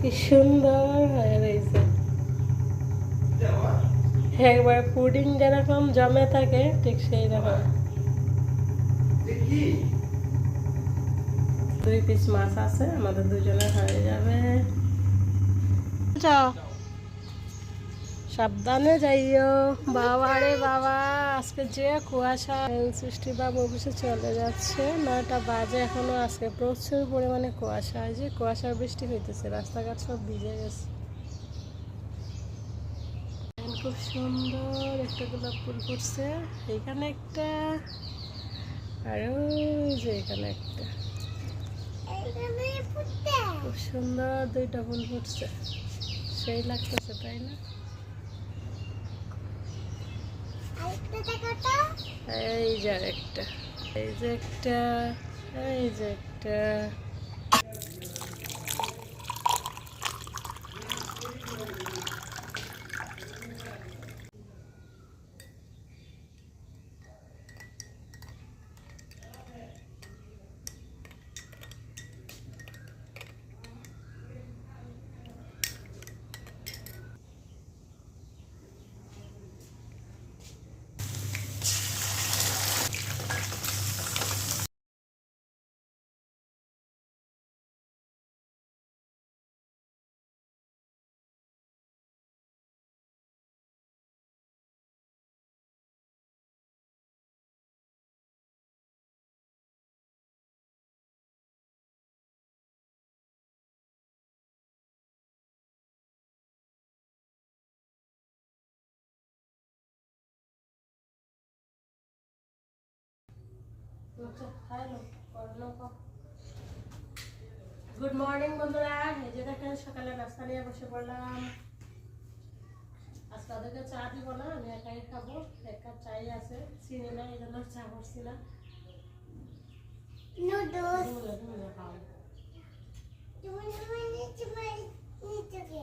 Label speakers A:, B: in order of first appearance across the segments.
A: কি সুন্দর হয়ে রয়েছে। একবার পুডিং যেরকম জমে থাকে, ঠিক সেই রকম দুই পিস মাছ আছে, আমাদের দুজনে হয়ে যাবে। সাবধানে যাইও। বাবা রে বাবা। আজকে যে কুয়াশা সৃষ্টি বা অফিসে চলে যাচ্ছে, নয়টা বাজে এখনও আজকে প্রচুর পরিমাণে কুয়াশা। হয় যে কুয়াশার বৃষ্টি হইতেছে, রাস্তাঘাট সব ভিজে গেছে। খুব সুন্দর, একটা গোলাপ ফুল ফুটছে। এখানে একটা, আর যে এখানে একটা। খুব সুন্দর দুইটা ফুল ফুটছে। সেই লাগতেছে, তাই না? এই যে একটা এই যে একটা এই যে একটা। গুড মর্নিং বন্ধুরা। যে দেখেন সকালে নাস্তা নিয়ে বসে পড়লাম। আজকে ওদেরকে চা দিব না আমি একাই খাব। এক কাপ চাই আছে চিনি না এই জন্য চা করছি না।
B: নুডলস
A: দুলে দুলে খাও
B: তুমি তুমি নিচে মারি নিচে গে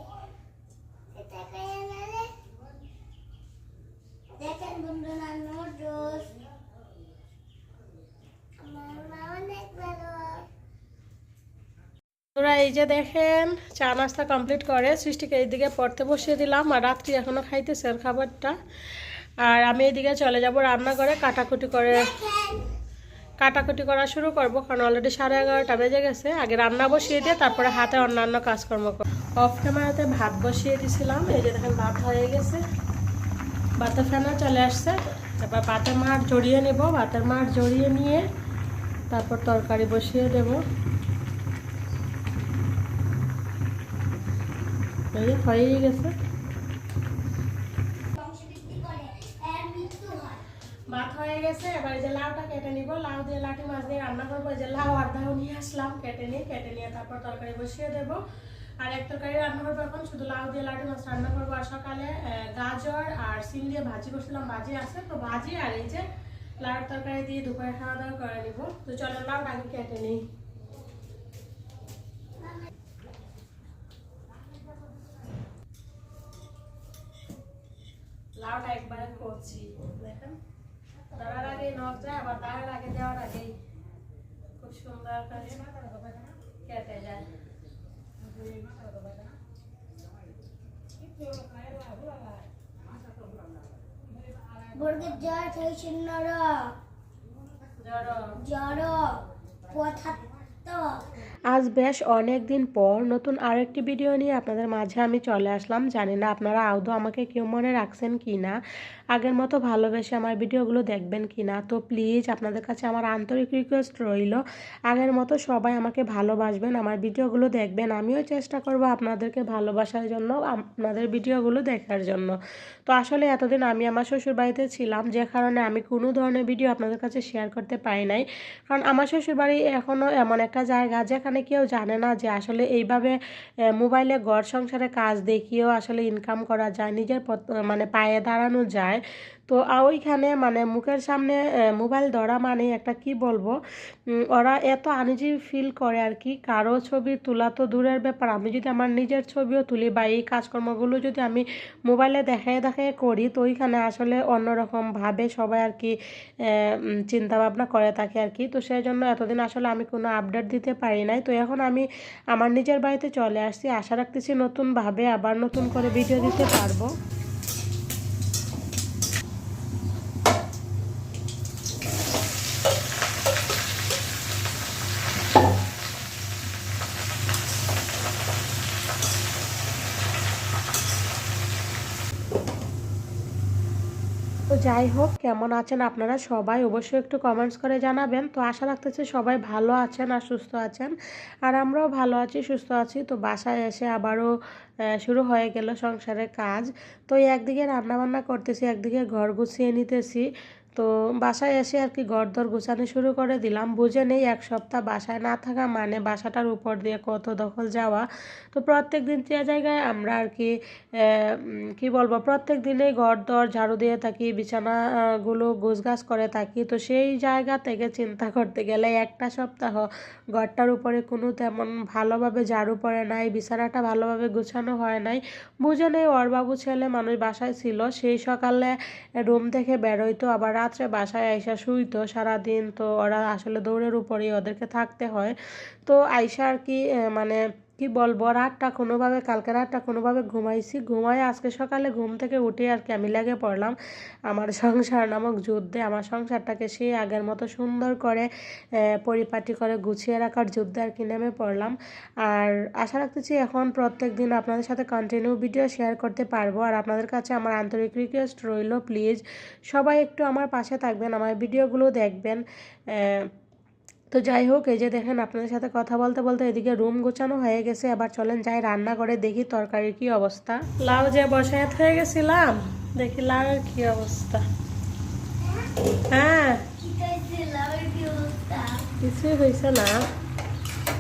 B: এটা কায়া নালে দেখেন বন্ধুরা নুডলস আমার মা অনেক ভালো
A: তোরা এই যে দেখেন, চা নাস্তা কমপ্লিট করে সৃষ্টিকে এইদিকে পড়তে বসিয়ে দিলাম আর রাত্রি এখনও খাইতেছে খাবারটা। আর আমি এদিকে চলে যাব রান্না করে কাটাকুটি করে কাটাকুটি করা শুরু করব, কারণ অলরেডি সাড়ে এগারোটা বেজে গেছে। আগে রান্না বসিয়ে দিয়ে তারপরে হাতে অন্যান্য কাজকর্ম করব। অফ ক্যামেরাতে ভাত বসিয়ে দিয়েছিলাম এই যে দেখেন ভাত হয়ে গেছে। ভাতের ফেনা চলে আসছে তারপর ভাতের মাঠ জড়িয়ে নেব। ভাতের মাঠ জড়িয়ে নিয়ে তারপর তরকারি বসিয়ে দেবো। এই গেছে। ভাত হয়ে গেছে, এবার যে লাউটা কেটে নিব। লাউ দিয়ে লাঠি মাছ দিয়ে রান্না করব। যে লাউ আর দাও নিয়ে আসলাম, কেটে নিয়ে কেটে নিয়ে তারপর তরকারি বসিয়ে দেব। আর এক তরকারি রান্না করব এখন, শুধু লাউ দিয়ে লাঠি মাছ রান্না করব। আর সকালে গাজর আর সিম দিয়ে ভাজি করছিলাম ভাজি আছে তো ভাজি আর এই যে লাউর তরকারি দিয়ে দুপুরে খাওয়া দাওয়া করে নিব। তো চলো লাউ আগে কেটে নিই। লাউটা একবারে করছি দেখেন। তার আগে নখ যায়, আবার তার আগে দেওয়ার আগে খুব সুন্দর করে কেটে যায়।
B: বর্গের জ্বর হয়েছে নর।
A: জড়ো
B: জ্বর
A: আজ বেশ অনেক দিন পর নতুন আরেকটি ভিডিও নিয়ে আপনাদের মাঝে আমি চলে আসলাম। জানি না আপনারা আদৌ আমাকে কেউ মনে রাখছেন কি না। আগের মতো ভালোবেসে আমার ভিডিওগুলো দেখবেন কি না? তো প্লিজ আপনাদের কাছে আমার আন্তরিক রিকোয়েস্ট রইল। আগের মতো সবাই আমাকে ভালোবাসবেন, আমার ভিডিওগুলো দেখবেন। আমিও চেষ্টা করব আপনাদেরকে ভালোবাসার জন্য আপনাদের ভিডিওগুলো দেখার জন্য। তো আসলে এতদিন আমি আমার শ্বশুর বাড়িতে ছিলাম, যে কারণে আমি কোনো ধরনের ভিডিও আপনাদের কাছে শেয়ার করতে পারি নাই। কারণ আমার শ্বশুর বাড়ি এখনও এমন একটা জায়গা, যেখানে কেউ জানে না যে আসলে এইভাবে মোবাইলে ঘর সংসারে কাজ দেখিয়েও আসলে ইনকাম করা যায়, নিজের মানে পায়ে দাঁড়ানো যায়। তো ওইখানে মানে মুখের সামনে মোবাইল ধরা মানে একটা কি বলব? ওরা এত আনইজি ফিল করে আর কি। কারও ছবি তোলা তো দূরের ব্যাপার। আমি যদি আমার নিজের ছবিও তুলি বা এই কাজকর্মগুলো যদি আমি মোবাইলে দেখায় দেখায় করি, তো ওইখানে আসলে অন্যরকম ভাবে সবাই আর কি চিন্তা ভাবনা করে থাকে আর কি। তো সেই জন্য এতদিন আসলে আমি কোনো আপডেট দিতে পারি নাই। তো এখন আমি আমার নিজের বাড়িতে চলে আসছি। আশা রাখতেছি নতুনভাবে আবার নতুন করে ভিডিও দিতে পারব। যাই হোক, কেমন আছেন আপনারা সবাই অবশ্যই একটু কমেন্টস করে জানাবেন। তো আশা রাখতেছি সবাই ভালো আছেন আর সুস্থ আছেন। আর আমরাও ভালো আছি, সুস্থ আছি। তো বাসায় এসে আবারও শুরু হয়ে গেল সংসারের কাজ। তো একদিকে রান্নাবান্না করতেছি, একদিকে ঘর গুছিয়ে নিতেছি। তো বাসায় এসে আর কি ঘর দর গুছানো শুরু করে দিলাম। বুঝে নেই, এক সপ্তাহ বাসায় না থাকা মানে বাসাটার উপর দিয়ে কত দখল যাওয়া। তো প্রত্যেক দিন যে জায়গায় আমরা আর কি কি বলব, প্রত্যেক দিনেই ঘর দর ঝাড়ু দিয়ে থাকি, বিছানাগুলো গোছগাছ করে থাকি। তো সেই জায়গা থেকে চিন্তা করতে গেলে একটা সপ্তাহ ঘরটার উপরে কোনো তেমন ভালোভাবে ঝাড়ু পড়ে নাই, বিছানাটা ভালোভাবে গোছানো হয় নাই। বুঝে নেই ওর বাবু ছেলে মানুষ বাসায় ছিল, সেই সকালে রুম থেকে বেরোইতো, আবার রাত্রে বাসায় আইসা শুইতো। সারাদিন তো ওরা আসলে দৌড়ের উপরেই ওদেরকে থাকতে হয়। তো আইসা আর কি মানে কি বলব? রাতটা কোনোভাবে, কালকে রাতটা কোনোভাবে ঘুমাইছি। ঘুমাই আজকে সকালে ঘুম থেকে উঠে আর কি আমি লেগে পড়লাম। আমার সংসার নামক যুদ্ধে, আমার সংসারটাকে সেই আগের মতো সুন্দর করে পরিপাটি করে গুছিয়ে রাখার যুদ্ধে আর কি নেমে পড়লাম। আর আশা রাখতেছি এখন প্রত্যেক দিন আপনাদের সাথে কন্টিনিউ ভিডিও শেয়ার করতে পারব। আর আপনাদের কাছে আমার আন্তরিক রিকোয়েস্ট রইল প্লিজ সবাই একটু আমার পাশে থাকবেন, আমার ভিডিওগুলো দেখবেন। তো যাই হোক, এই যে দেখেন আপনাদের সাথে কথা বলতে বলতে এদিকে রুম গোছানো হয়ে গেছে। এবার চলেন যাই রান্না করে দেখি তরকারির কি অবস্থা। লাউ যে বসায় হয়ে গেছিলাম, দেখি লাউয়ের কি অবস্থা। হ্যাঁ কিছুই হয়েছে না।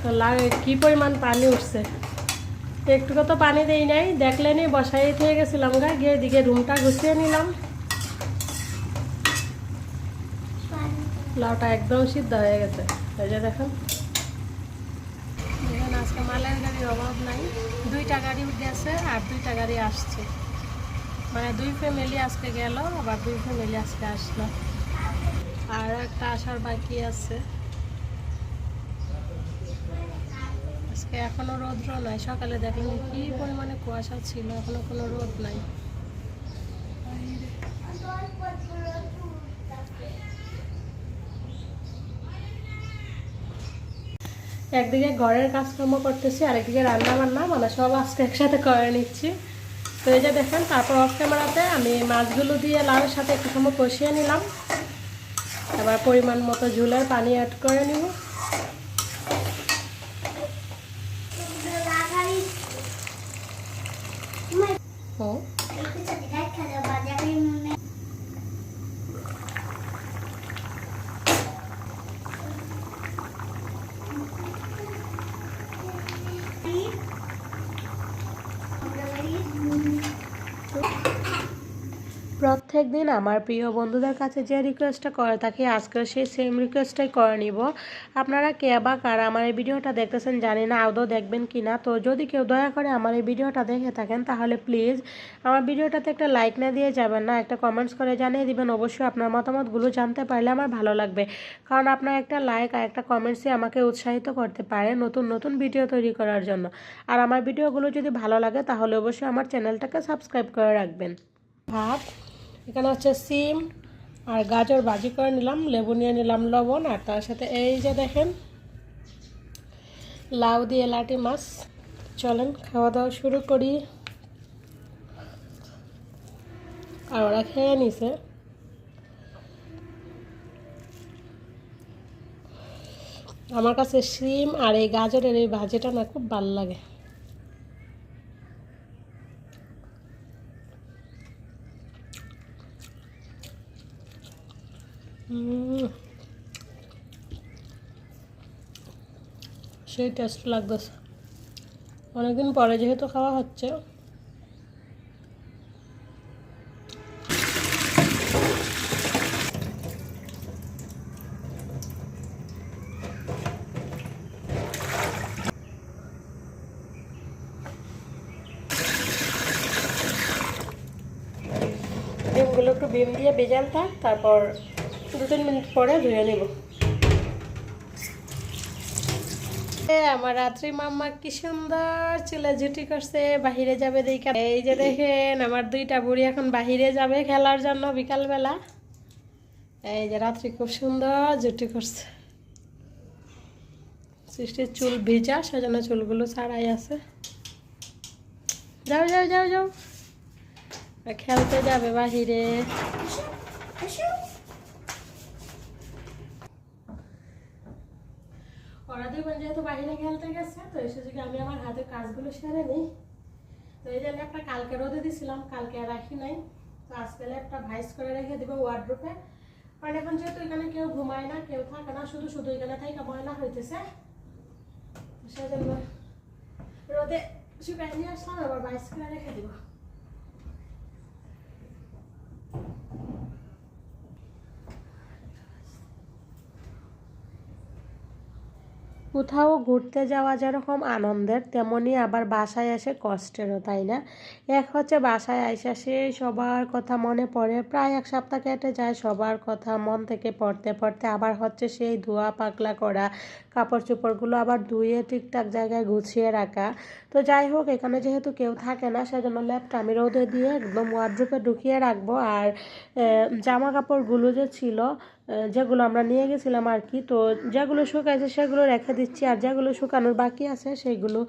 A: তো লাউ কি পরিমাণ পানি উঠছে। একটু তো পানি দেই নাই দেখলেনি বসাই থেকে গেছিলাম গা, গিয়ে এদিকে রুমটা গুছিয়ে নিলাম। লাউটা একদম সিদ্ধ হয়ে গেছে। এই দেখেন। দেখেন, আজকে মালের গাড়ির অভাব নাই। দুইটা গাড়ি গেছে আর দুইটা গাড়ি আসছে। মানে দুই ফ্যামিলি আজকে গেল, আবার দুই ফ্যামিলি আজকে আসলো। আর একটা আসার বাকি আছে। আজকে এখনও রোদ্র নাই। সকালে দেখেন কি পরিমাণে কুয়াশা ছিল, এখনও কোনো রোদ নাই। একদিকে ঘরের কাজকর্ম করতেছি, আরেকদিকে রান্না বান্না মানে সব আজকে একসাথে করে নিচ্ছি। তো এই যে দেখেন, তারপর অফ ক্যামেরাতে আমি মাছগুলো দিয়ে লাউয়ের সাথে একটু সময় কষিয়ে নিলাম। এবার পরিমাণ মতো ঝুলের পানি অ্যাড করে নিব। ও
B: একটু সাথে দেখা যাবে বাজারে মনে
A: প্রত্যেক দিন আমার প্রিয় বন্ধুদের কাছে যে রিকোয়েস্টটা করে থাকি আজকেও সেই সেম রিকোয়েস্টটাই করে নিব। আপনারা কে বা কারা আমার এই ভিডিওটা দেখতেছেন জানি না, আদৌ দেখবেন কি না তো যদি কেউ দয়া করে আমার এই ভিডিওটা দেখে থাকেন, তাহলে প্লিজ আমার ভিডিওটাতে একটা লাইক না দিয়ে যাবেন না, একটা কমেন্টস করে জানিয়ে দিবেন। অবশ্যই আপনার মতামতগুলো জানতে পারলে আমার ভালো লাগবে। কারণ আপনার একটা লাইক আর একটা কমেন্টসই আমাকে উৎসাহিত করতে পারে নতুন নতুন ভিডিও তৈরি করার জন্য। আর আমার ভিডিওগুলো যদি ভালো লাগে, তাহলে অবশ্যই আমার চ্যানেলটাকে সাবস্ক্রাইব করে রাখবেন। ভাত এখানে হচ্ছে সিম আর গাজর ভাজি করে নিলাম, লেবু নিয়ে নিলাম লবণ, আর তার সাথে এই যে দেখেন, লাউ দিয়ে লাটি মাছ। চলেন খাওয়া দাওয়া শুরু করি। আর ওরা খেয়ে নিছে। আমার কাছে সিম আর এই গাজরের এই ভাজিটা না খুব ভালো লাগে। সেই টেস্ট লাগতেছে। অনেকদিন পরে যেহেতু খাওয়া হচ্ছে। ডিমগুলো একটু বিম দিয়ে ভেজালতাম তারপর দু তিন মিনিট পরে ধুয়ে নেব। এ, আমার রাত্রি মাম্মা কি সুন্দর চুলে ঝুটি করছে বাহিরে যাবে দেখা। এই যে দেখেন আমার দুইটা বুড়ি এখন বাহিরে যাবে খেলার জন্য বিকালবেলা। এই যে রাত্রি খুব সুন্দর জুটি করছে। সৃষ্টির চুল ভিজা সেজন্য চুলগুলো ছাড়াই আছে। যাও যাও যাও যাও। খেলতে যাবে বাহিরে। ওরা যেহেতু বাইরে খেলতে গেছে, তো এসে যদি আমি আমার হাতের কাজগুলো সেরে নিই, তো এই যে একটা কালকে রোদে দিছিলাম, কালকে আর রাখি নাই, তো আজকে একটা ভাইস করে রেখে দিব ওয়ার্ড্রোপে কারণ এখন যেহেতু এখানে কেউ ঘুমায় না, কেউ থাকে না, শুধু শুধু এখানে থেকে ময়লা হইতেছে। সেজন্য রোদে শুকাই নিয়ে আসলাম, আবার ভাইস করে রেখে দিব। কোথাও ঘুরতে যাওয়া যেরকম আনন্দের তেমনই আবার বাসায় এসে কষ্টেরও, তাই না? এক হচ্ছে বাসায় আইসা সে সবার কথা মনে পড়ে, প্রায় এক সপ্তাহ কেটে যায় সবার কথা মন থেকে পড়তে পড়তে, আবার হচ্ছে সেই ধোয়া পাকলা করা কাপড় চোপড়গুলো আবার ধুয়ে ঠিকঠাক জায়গায় গুছিয়ে রাখা। তো যাই হোক, এখানে যেহেতু কেউ থাকে না, সেজন্য ল্যাপটা আমি রোদে দিয়ে একদম ওয়ার্ড্রোপে ঢুকিয়ে রাখব। আর জামা কাপড়গুলো যে ছিল যেগুলো আমরা নিয়ে গেছিলাম আর কি, তো যেগুলো শুকাইছে সেগুলো রেখে দিচ্ছি। আর যেগুলো শুকানোর বাকি আছে, সেগুলো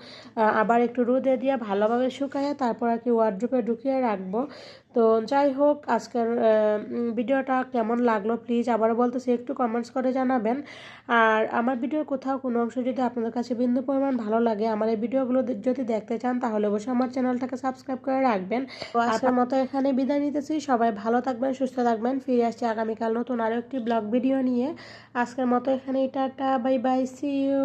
A: আবার একটু রোদে দিয়ে ভালোভাবে শুকাইয়ে তারপর আর কি ওয়ার্ড্রোপে ঢুকিয়ে রাখব। তো যাই হোক আজকের ভিডিওটা কেমন লাগল প্লিজ আবার বলতেছি একটু কমেন্টস করে জানাবেন। আর আমার ভিডিওর কোথাও কোনো অংশ যদি আপনাদের কাছে বিন্দু পরিমাণ ভালো লাগে আমার এই ভিডিওগুলো যদি দেখতে চান তাহলে অবশ্যই আমার চ্যানেলটাকে সাবস্ক্রাইব করে রাখবেন। তো আজকের মতো এখানে বিদায় নিতেছি সবাই ভালো থাকবেন সুস্থ থাকবেন ফিরে আসছি আগামীকাল নতুন আরও একটি ব্লগ ভিডিও নিয়ে। আজকের মতো এখানে tata bye bye see you